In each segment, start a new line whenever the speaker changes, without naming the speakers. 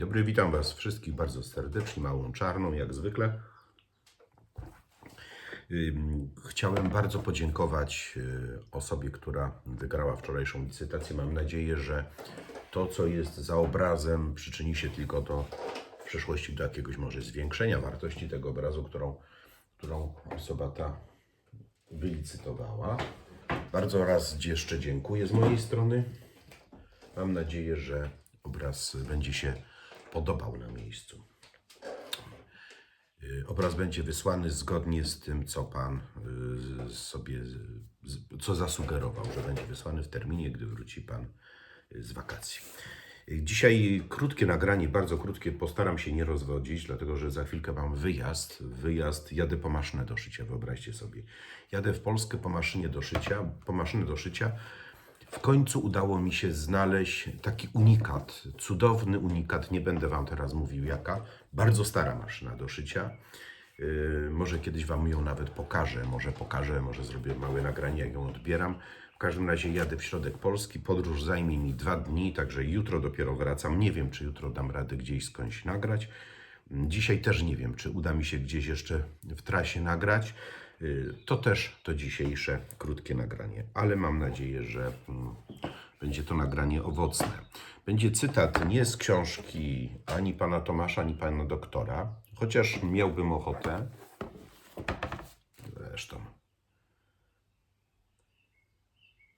dobry, witam Was wszystkich bardzo serdecznie, małą czarną, jak zwykle. Chciałem bardzo podziękować y, osobie, która wygrała wczorajszą licytację. Mam nadzieję, że to, co jest za obrazem, przyczyni się tylko do w przyszłości do jakiegoś może zwiększenia wartości tego obrazu, którą, którą osoba ta wylicytowała. Bardzo raz jeszcze dziękuję z mojej strony. Mam nadzieję, że obraz będzie się podobał na miejscu. Y, Obraz będzie wysłany zgodnie z tym, co Pan y, sobie, co zasugerował, że będzie wysłany w terminie, gdy wróci Pan y, z wakacji. Dzisiaj krótkie nagranie, bardzo krótkie, postaram się nie rozwodzić, dlatego że za chwilkę mam wyjazd. Wyjazd, jadę po maszynę do szycia, wyobraźcie sobie. Jadę w Polskę po maszynie do szycia, po maszynę do szycia. W końcu udało mi się znaleźć taki unikat, cudowny unikat, nie będę Wam teraz mówił jaka, bardzo stara maszyna do szycia. Yy, może kiedyś Wam ją nawet pokażę, może pokażę, może zrobię małe nagranie, jak ją odbieram. W każdym razie jadę w środek Polski, podróż zajmie mi dwa dni, także jutro dopiero wracam. Nie wiem, czy jutro dam radę gdzieś skądś nagrać. Dzisiaj też nie wiem, czy uda mi się gdzieś jeszcze w trasie nagrać. Y, To też to dzisiejsze krótkie nagranie, ale mam nadzieję, że mm, będzie to nagranie owocne. Będzie cytat nie z książki ani pana Tomasza, ani pana doktora, chociaż miałbym ochotę. Zresztą.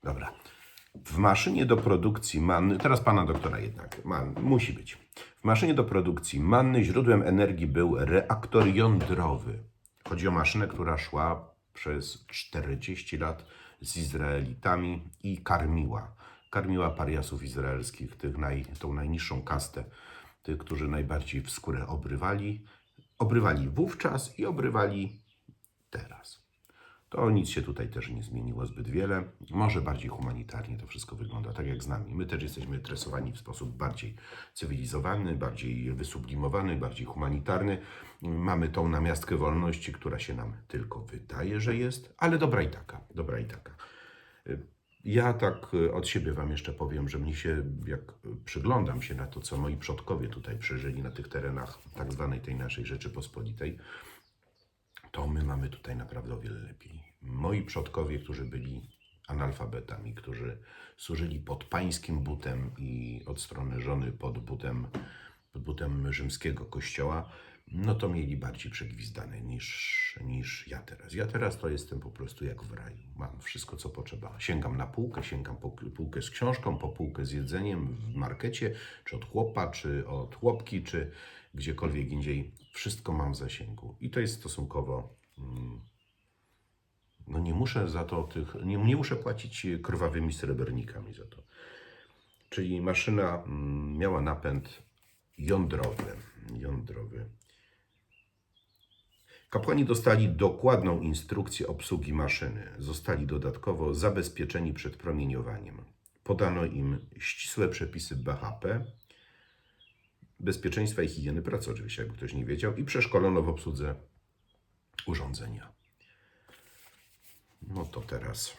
Dobra. W maszynie do produkcji manny, teraz pana doktora jednak, man, musi być. W maszynie do produkcji manny źródłem energii był reaktor jądrowy. Chodzi o maszynę, która szła przez 40 lat z Izraelitami i karmiła. Karmiła pariasów izraelskich, tych naj, tą najniższą kastę, tych, którzy najbardziej w skórę obrywali. Obrywali wówczas i obrywali teraz. To nic się tutaj też nie zmieniło zbyt wiele. Może bardziej humanitarnie to wszystko wygląda, tak jak z nami. My też jesteśmy tresowani w sposób bardziej cywilizowany, bardziej wysublimowany, bardziej humanitarny. Mamy tą namiastkę wolności, która się nam tylko wydaje, że jest, ale dobra i taka, dobra i taka. Ja tak y, od siebie Wam jeszcze powiem, że mnie się, jak przyglądam się na to, co moi przodkowie tutaj przeżyli na tych terenach tak zwanej tej naszej Rzeczypospolitej, to my mamy tutaj naprawdę o wiele lepiej. Moi przodkowie, którzy byli analfabetami, którzy służyli pod pańskim butem i od strony żony pod butem, pod butem rzymskiego kościoła, no to mieli bardziej przegwizdane niż, niż ja teraz. Ja teraz to jestem po prostu jak w raju. Mam wszystko, co potrzeba. Sięgam na półkę, sięgam po półkę z książką, po półkę z jedzeniem w markecie, czy od chłopa, czy od chłopki, czy gdziekolwiek indziej. Wszystko mam w zasięgu. I to jest stosunkowo mm, no nie muszę za to tych, nie, nie muszę płacić krwawymi srebrnikami za to. Czyli maszyna mm, miała napęd jądrowy. jądrowy. Kapłani dostali dokładną instrukcję obsługi maszyny. Zostali dodatkowo zabezpieczeni przed promieniowaniem. Podano im ścisłe przepisy BHP, bezpieczeństwa i higieny pracy, oczywiście, jakby ktoś nie wiedział, i przeszkolono w obsłudze urządzenia. No to teraz,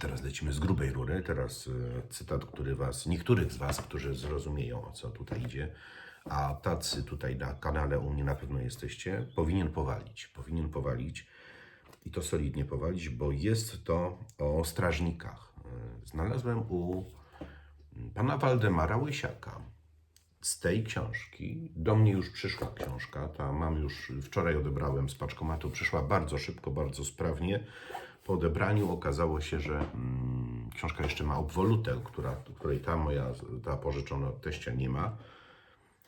teraz lecimy z grubej rury. Teraz e, cytat, który was, niektórych z was, którzy zrozumieją o co tutaj idzie, a tacy tutaj na kanale u mnie na pewno jesteście, powinien powalić. Powinien powalić i to solidnie powalić, bo jest to o strażnikach. E, Znalazłem u pana Waldemara Łysiaka. Z tej książki do mnie już przyszła książka. Ta mam już wczoraj odebrałem z paczkomatu. Przyszła bardzo szybko, bardzo sprawnie. Po odebraniu okazało się, że mm, książka jeszcze ma obwolutę, która, której ta moja, ta pożyczona od teścia nie ma.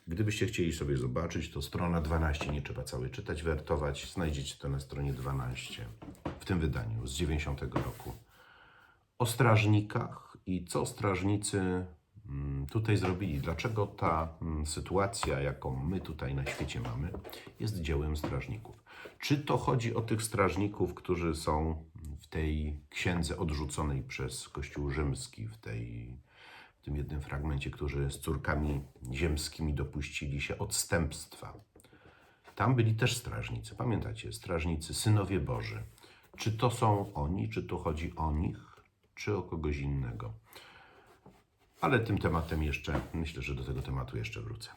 Gdybyście chcieli sobie zobaczyć, to strona 12, nie trzeba całej czytać, wertować. Znajdziecie to na stronie 12 w tym wydaniu z 90 roku o strażnikach i co strażnicy tutaj zrobili. Dlaczego ta mm, sytuacja, jaką my tutaj na świecie mamy, jest dziełem strażników? Czy to chodzi o tych strażników, którzy są w tej księdze odrzuconej przez Kościół Rzymski, w, tej, w tym jednym fragmencie, którzy z córkami ziemskimi dopuścili się odstępstwa? Tam byli też strażnicy, pamiętacie? Strażnicy, synowie Boży. Czy to są oni, czy tu chodzi o nich, czy o kogoś innego? Ale tym tematem jeszcze, myślę, że do tego tematu jeszcze wrócę.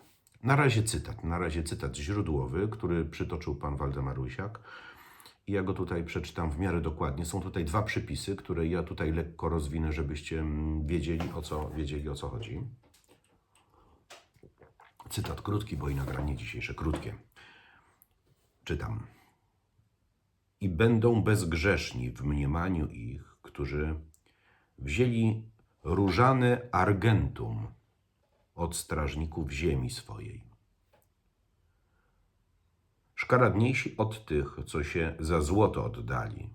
Na razie cytat, na razie cytat źródłowy, który przytoczył pan Waldemar Łysiak. I ja go tutaj przeczytam w miarę dokładnie. Są tutaj dwa przypisy, które ja tutaj lekko rozwinę, żebyście mm, wiedzieli o co, wiedzieli, o co chodzi. Cytat krótki, bo i nagranie dzisiejsze krótkie. Czytam. I będą bezgrzeszni w mniemaniu ich, którzy wzięli różane argentum od strażników ziemi swojej. Szkaradniejsi od tych, co się za złoto oddali.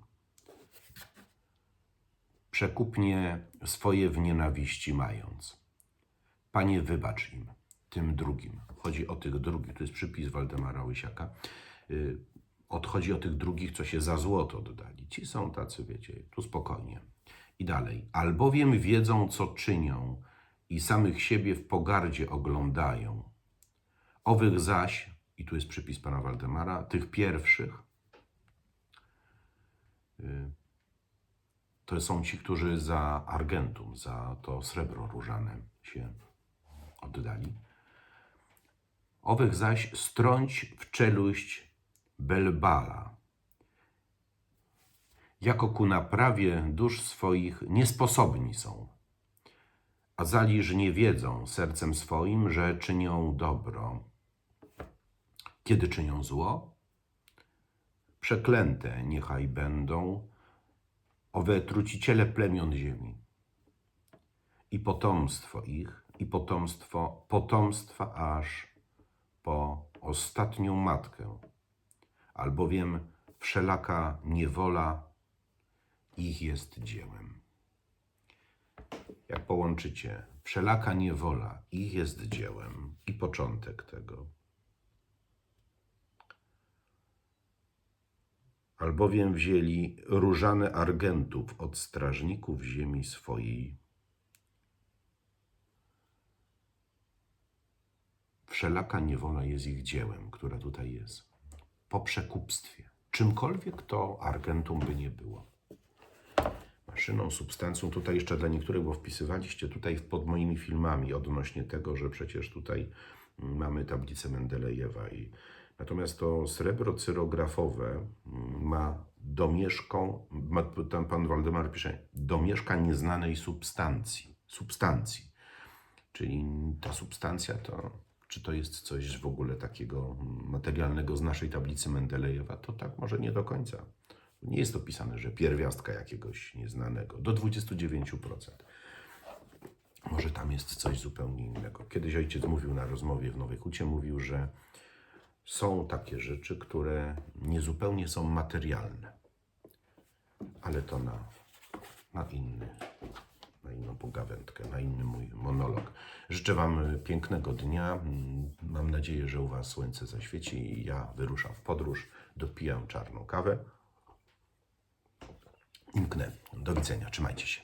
Przekupnie swoje w nienawiści mając. Panie, wybacz im, tym drugim. Chodzi o tych drugich, to jest przypis Waldemara Łysiaka. Y, Odchodzi o tych drugich, co się za złoto oddali. Ci są tacy, wiecie, tu spokojnie. I dalej. Albowiem wiedzą, co czynią i samych siebie w pogardzie oglądają. Owych zaś, i tu jest przypis pana Waldemara, tych pierwszych, y, to są ci, którzy za argentum, za to srebro różane się oddali. Owych zaś strąć w czeluść Belbala. Jako ku naprawie dusz swoich niesposobni są, a zaliż nie wiedzą sercem swoim, że czynią dobro. Kiedy czynią zło? Przeklęte niechaj będą owe truciciele plemion ziemi i potomstwo ich, i potomstwo potomstwa aż po ostatnią matkę, albowiem wszelaka niewola ich jest dziełem. Jak połączycie wszelaka niewola ich jest dziełem i początek tego, albowiem wzięli różane argentów od strażników ziemi swojej, wszelaka niewola jest ich dziełem, która tutaj jest, po przekupstwie. Czymkolwiek to argentum by nie było. Maszyną, substancją, tutaj jeszcze dla niektórych, bo wpisywaliście tutaj pod moimi filmami odnośnie tego, że przecież tutaj mm, mamy tablicę Mendelejewa. I, natomiast to srebro cyrografowe mm, ma domieszką, ma, tam pan Waldemar pisze, domieszka nieznanej substancji. substancji. Czyli ta substancja to, czy to jest coś w ogóle takiego materialnego z naszej tablicy Mendelejewa, to tak może nie do końca. Nie jest opisane, że pierwiastka jakiegoś nieznanego, do 29%. Może tam jest coś zupełnie innego. Kiedyś ojciec mówił na rozmowie w Nowej Hucie, mówił, że są takie rzeczy, które niezupełnie są materialne. Ale to na, na inny na inną pogawędkę, na inny mój monolog. Życzę Wam pięknego dnia. Mam nadzieję, że u Was słońce zaświeci i ja wyruszam w podróż, dopijam czarną kawę. I mknę. Do widzenia. Trzymajcie się.